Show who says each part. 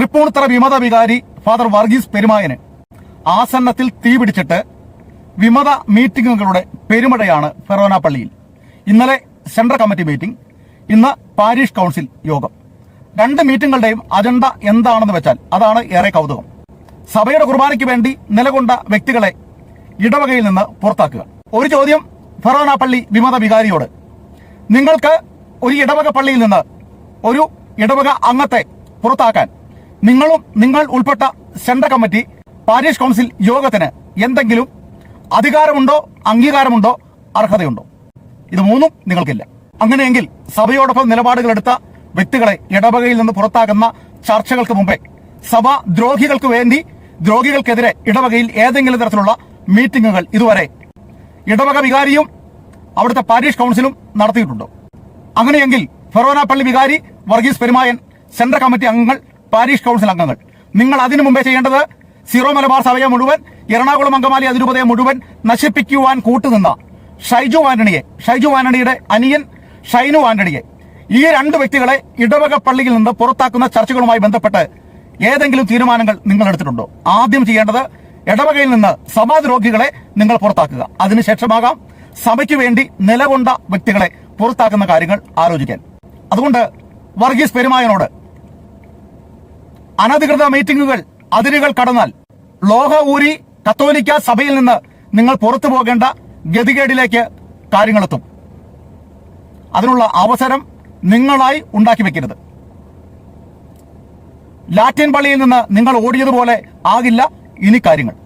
Speaker 1: തൃപ്പൂണിത്തറ വിമത വികാരി ഫാദർ വർഗീസ് പെരുമായന് ആസന്നത്തിൽ തീ പിടിച്ചിട്ട് വിമത മീറ്റിംഗുകളുടെ പെരുമഴയാണ് ഫെറോന പള്ളിയിൽ. ഇന്നലെ സെൻട്രൽ കമ്മിറ്റി മീറ്റിംഗ് ഇന്ന് പാരീഷ് കൗൺസിൽ യോഗം. രണ്ട് മീറ്റിംഗുകളുടെയും അജണ്ട എന്താണെന്ന് വെച്ചാൽ അതാണ് ഏറെ കൗതുകം. സഭയുടെ കുർബാനയ്ക്ക് വേണ്ടി നിലകൊണ്ട വ്യക്തികളെ ഇടവകയിൽ നിന്ന് പുറത്താക്കുക. ഒരു ചോദ്യം ഫെറോന പള്ളി വിമത വികാരിയോട്. നിങ്ങൾക്ക് ഒരു ഇടവക പള്ളിയിൽ നിന്ന് ഒരു ഇടവക അംഗത്തെ പുറത്താക്കാൻ നിങ്ങളും നിങ്ങൾ ഉൾപ്പെട്ട സെൻട്രൽ കമ്മിറ്റി പാരീഷ് കൗൺസിൽ യോഗത്തിന് എന്തെങ്കിലും അധികാരമുണ്ടോ അംഗീകാരമുണ്ടോ അർഹതയുണ്ടോ? ഇത് മൂന്നും നിങ്ങൾക്കില്ല. അങ്ങനെയെങ്കിൽ സഭയോടൊപ്പം നിലപാടുകളെടുത്ത വ്യക്തികളെ ഇടവകയിൽ നിന്ന് പുറത്താകുന്ന ചർച്ചകൾക്ക് മുമ്പേ സഭ ദ്രോഹികൾക്ക് വേണ്ടി ദ്രോഹികൾക്കെതിരെ ഇടവകയിൽ ഏതെങ്കിലും തരത്തിലുള്ള മീറ്റിംഗുകൾ ഇതുവരെ ഇടവക വികാരിയും അവിടുത്തെ പാരീഷ് കൗൺസിലും നടത്തിയിട്ടുണ്ടോ. അങ്ങനെയെങ്കിൽ ഫെറോന പള്ളി വികാരി വർഗീസ് പെരുമായൻ സെൻട്രൽ കമ്മിറ്റി അംഗങ്ങൾ പാരീഷ് കൗൺസിൽ അംഗങ്ങൾ. നിങ്ങൾ അതിനു മുമ്പേ ചെയ്യേണ്ടത് സിറോ മലബാർ സഭയെ മുഴുവൻ എറണാകുളം അങ്കമാലി അതിരൂപതയെ മുഴുവൻ നശിപ്പിക്കുവാൻ കൂട്ടുനിന്ന ഷൈജു ആന്റണിയെ ഷൈജു ആന്റണിയുടെ അനിയൻ ഷൈനു ആന്റണിയെ. ഈ രണ്ട് വ്യക്തികളെ ഇടവക പള്ളിയിൽ നിന്ന് പുറത്താക്കുന്ന ചർച്ചകളുമായി ബന്ധപ്പെട്ട് ഏതെങ്കിലും തീരുമാനങ്ങൾ നിങ്ങൾ എടുത്തിട്ടുണ്ടോ? ആദ്യം ചെയ്യേണ്ടത് ഇടവകയിൽ നിന്ന് സമാധി രോഗികളെ നിങ്ങൾ പുറത്താക്കുക. അതിനുശേഷമാകാം സഭയ്ക്ക് വേണ്ടി നിലകൊണ്ട വ്യക്തികളെ പുറത്താക്കുന്ന കാര്യങ്ങൾ ആലോചിക്കാൻ. അതുകൊണ്ട് വർഗീസ് പെരുമായനോട് അനധികൃത മീറ്റിംഗുകൾ അതിരുകൾ കടന്നാൽ ലോഹ ഊരി കത്തോലിക്ക സഭയിൽ നിന്ന് നിങ്ങൾ പുറത്തു പോകേണ്ട ഗതികേടിലേക്ക് കാര്യങ്ങളെത്തും. അതിനുള്ള അവസരം നിങ്ങളായി ഉണ്ടാക്കി വെക്കരുത്. ലാറ്റിൻ പള്ളിയിൽ നിന്ന് നിങ്ങൾ ഓടിയതുപോലെ ആകില്ല ഇനി കാര്യങ്ങൾ.